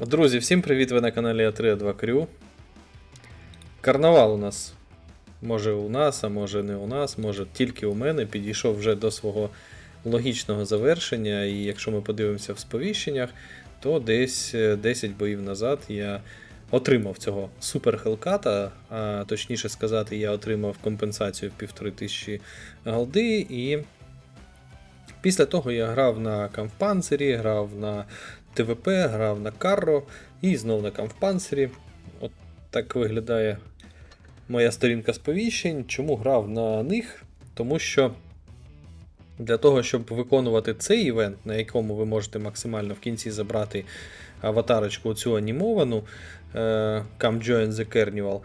Друзі, всім привіт! Ви на каналі А3 Крю. Карнавал у нас. Може у нас, а може не у нас, може тільки у мене. Підійшов вже до свого логічного завершення. І якщо ми подивимося в сповіщеннях, то десь е, 10 боїв назад я отримав цього супер хелката, а точніше сказати, я отримав компенсацію в 1500 голди. І після того я грав на Кампанцері, грав на ТВП, грав на Карро і знов на Кампанцері. От так виглядає моя сторінка сповіщень. Чому грав на них? Тому що для того, щоб виконувати цей івент, на якому ви можете максимально в кінці забрати аватарочку цю анімовану е, Come Join the Carnival,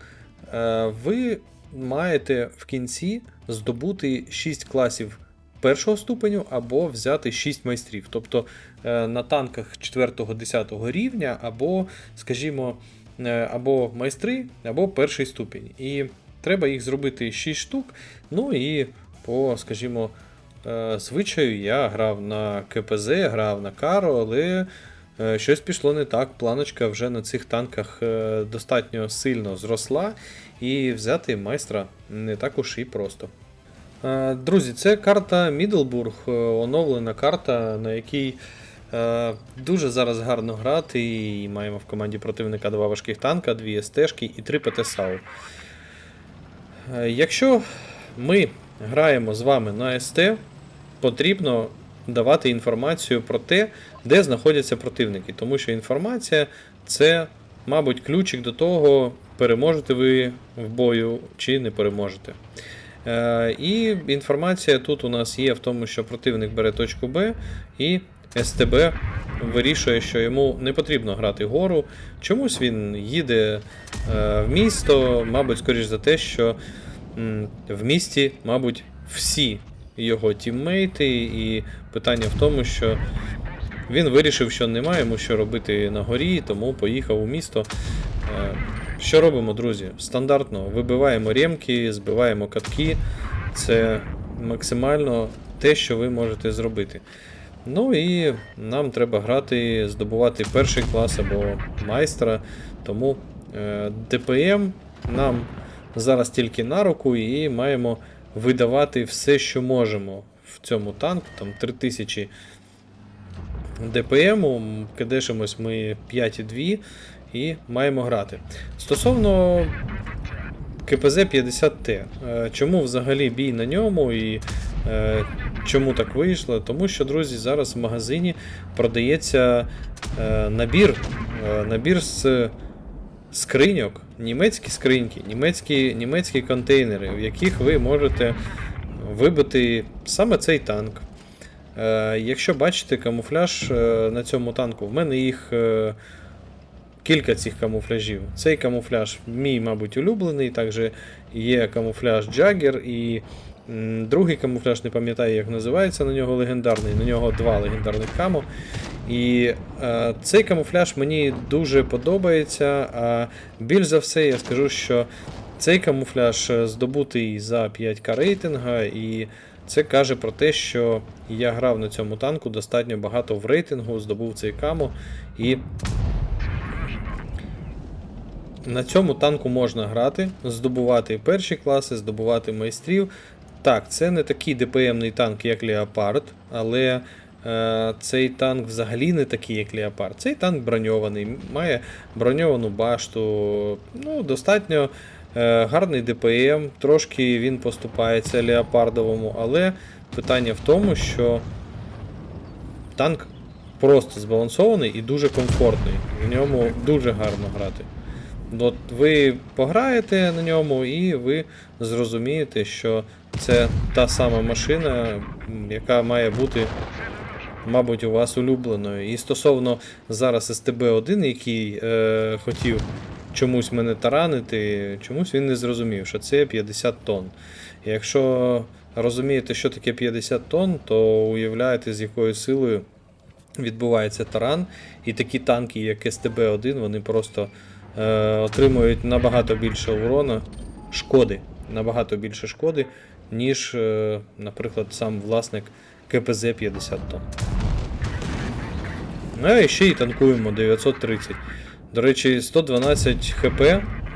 е, ви маєте в кінці здобути 6 класів першого ступеню або взяти 6 майстрів. Тобто е, на танках 4-10 рівня, або, скажімо, е, або майстри, або перший ступінь. І треба їх зробити 6 штук. Ну і по, скажімо, е, звичаю я грав на КПЗ, грав на Каро, але щось пішло не так. Планочка вже на цих танках достатньо сильно зросла, і взяти майстра не так уж і просто. Е, Друзі, це карта Мідлбург, е, оновлена карта, на якій е, дуже зараз гарно грати. І маємо в команді противника два важких танка, дві СТшки і три ПТ-САУ. Якщо ми граємо з вами на СТ, потрібно давати інформацію про те, де знаходяться противники, тому що інформація це, мабуть, ключик до того, переможете ви в бою чи не переможете. Е, І інформація тут у нас є в тому, що противник бере точку Б і СТБ вирішує, що йому не потрібно грати гору. Чомусь він їде е, в місто, мабуть, скоріш за те, що в місті, мабуть, всі його тіммейти, і питання в тому, що він вирішив, що немає йому що робити на горі, тому поїхав у місто. Що робимо, друзі? Стандартно вибиваємо ремки, збиваємо катки. Це максимально те, що ви можете зробити. Ну і нам треба грати, здобувати перший клас або майстра. Тому е, ДПМ нам зараз тільки на руку і маємо видавати все, що можемо в цьому танку. Там 3000 ДПМу, кидешимось ми 5,2 і маємо грати. Стосовно КПЗ 50Т, е, чому взагалі бій на ньому і е, чому так вийшло? Тому що, друзі, зараз в магазині продається е, набір, набір з скриньок, німецькі скриньки, німецькі, німецькі контейнери, в яких ви можете вибити саме цей танк. Якщо бачите камуфляж на цьому танку, в мене їх кілька цих камуфляжів. Цей камуфляж мій, мабуть, улюблений. Також є камуфляж Jagger і другий камуфляж, не пам'ятаю, як називається на нього легендарний. На нього два легендарних камо. І е, цей камуфляж мені дуже подобається. А більш за все, я скажу, що цей камуфляж е, здобутий за 5к рейтинга, і це каже про те, що я грав на цьому танку достатньо багато в рейтингу, здобув цей камо. І на цьому танку можна грати, здобувати перші класи, здобувати майстрів. Так, це не такий ДПМний танк, як Леопард, але е, цей танк взагалі не такий, як Леопард. Цей танк броньований, має броньовану башту. Ну, достатньо е, гарний ДПМ, трошки він поступається леопардовому, але питання в тому, що танк просто збалансований і дуже комфортний. В ньому дуже гарно грати. От ви пограєте на ньому, і ви зрозумієте, що це та сама машина, яка має бути, мабуть, у вас улюбленою. І стосовно зараз СТБ-1, який е, хотів чомусь мене таранити, чомусь він не зрозумів, що це 50 тонн. Якщо розумієте, що таке 50 тонн, то уявляєте, з якою силою відбувається таран. І такі танки, як СТБ-1, вони просто е, отримують набагато більше урона, шкоди, набагато більше шкоди, ніж, е, наприклад, сам власник КПЗ 50 тонн. Ну і ще й танкуємо 930. До речі, 112 хп,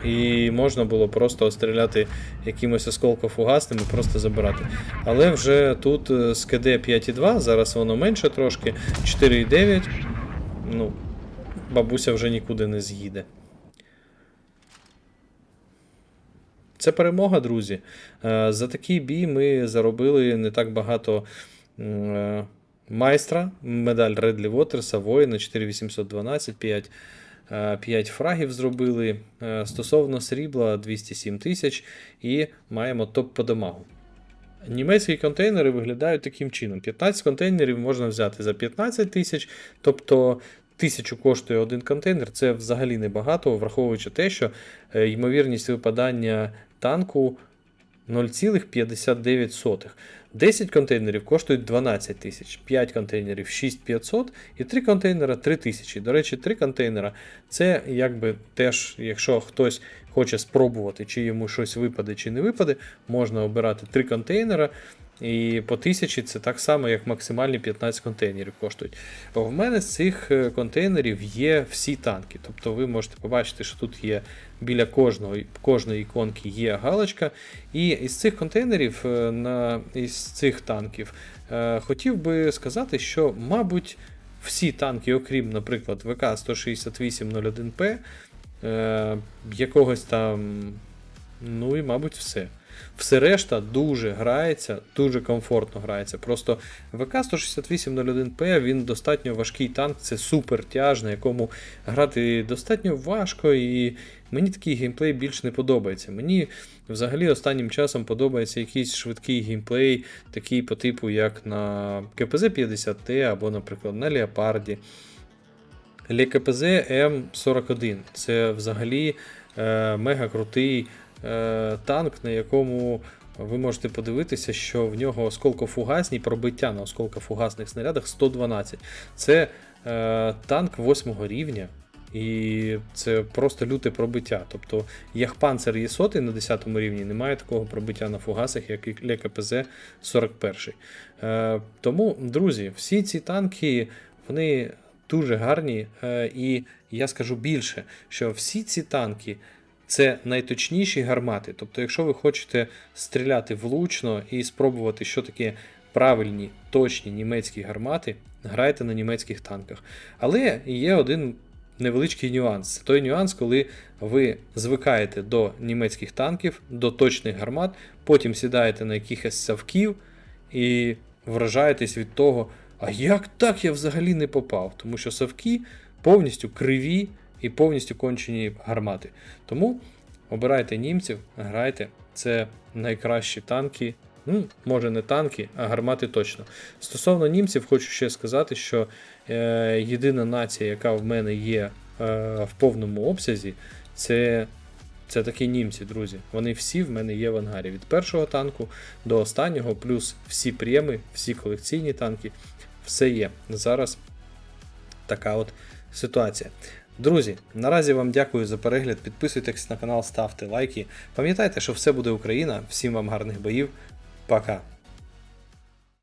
і можна було просто стріляти якимось осколкофугасним і просто забирати. Але вже тут е, з КД 5,2, зараз воно менше трошки, 4,9. Ну, бабуся вже нікуди не з'їде. Це перемога, друзі. Е, За такий бій ми заробили не так багато е, майстра, медаль Редлі Вотерса, воїна 4812, 5, 5 фрагів зробили. Е, Стосовно срібла 207 тисяч і маємо топ по дамагу. Німецькі контейнери виглядають таким чином: 15 контейнерів можна взяти за 15 тисяч, тобто тисячу коштує один контейнер, це взагалі небагато, враховуючи те, що е, ймовірність випадання танку 0,59. 10 контейнерів коштують 12 тисяч, 5 контейнерів 6500 і 3 контейнера 3000. До речі, 3 контейнера це якби теж, якщо хтось хоче спробувати, чи йому щось випаде, чи не випаде, можна обирати 3 контейнера. І по тисячі це так само, як максимальні 15 контейнерів коштують. Бо В мене з цих е, контейнерів є всі танки. Тобто ви можете побачити, що тут є біля кожного, кожної іконки є галочка. І із цих контейнерів, е, на, із цих танків, е, хотів би сказати, що, мабуть, всі танки, окрім, наприклад, ВК-16801П, е, якогось там, ну і, мабуть, все. Все решта дуже грається, дуже комфортно грається. Просто ВК-16801П він достатньо важкий танк, це супер тяж, на якому грати достатньо важко, і мені такий геймплей більш не подобається. Мені взагалі останнім часом подобається якийсь швидкий геймплей, такий по типу, як на КПЗ-50Т або, наприклад, на Леопарді. ЛКПЗ М41 це взагалі е, мега крутий танк, на якому ви можете подивитися, що в нього осколкофугасні пробиття на осколкофугасних снарядах 112. Це е, танк 8 рівня. І це просто люте пробиття. Тобто Яхпанцер є сотий на 10 рівні, немає такого пробиття на фугасах, як ЛКПЗ 41. Е, тому, друзі, всі ці танки, вони дуже гарні. Е, і я скажу більше, що всі ці танки це найточніші гармати. Тобто, якщо ви хочете стріляти влучно і спробувати, що таке правильні, точні німецькі гармати, грайте на німецьких танках. Але є один невеличкий нюанс. Це той нюанс, коли ви звикаєте до німецьких танків, до точних гармат, потім сідаєте на якихось савків і вражаєтесь від того, а як так я взагалі не попав? Тому що савки повністю криві і повністю кончені гармати. Тому обирайте німців, грайте. Це найкращі танки. Ну, може не танки, а гармати точно. Стосовно німців, хочу ще сказати, що е, єдина нація, яка в мене є е, в повному обсязі, це, це такі німці, друзі. Вони всі в мене є в ангарі. Від першого танку до останнього, плюс всі преми, всі колекційні танки, все є. Зараз така от ситуація. Друзі, наразі вам дякую за перегляд. Підписуйтесь на канал, ставте лайки. Пам'ятайте, що все буде Україна. Всім вам гарних боїв. Пока.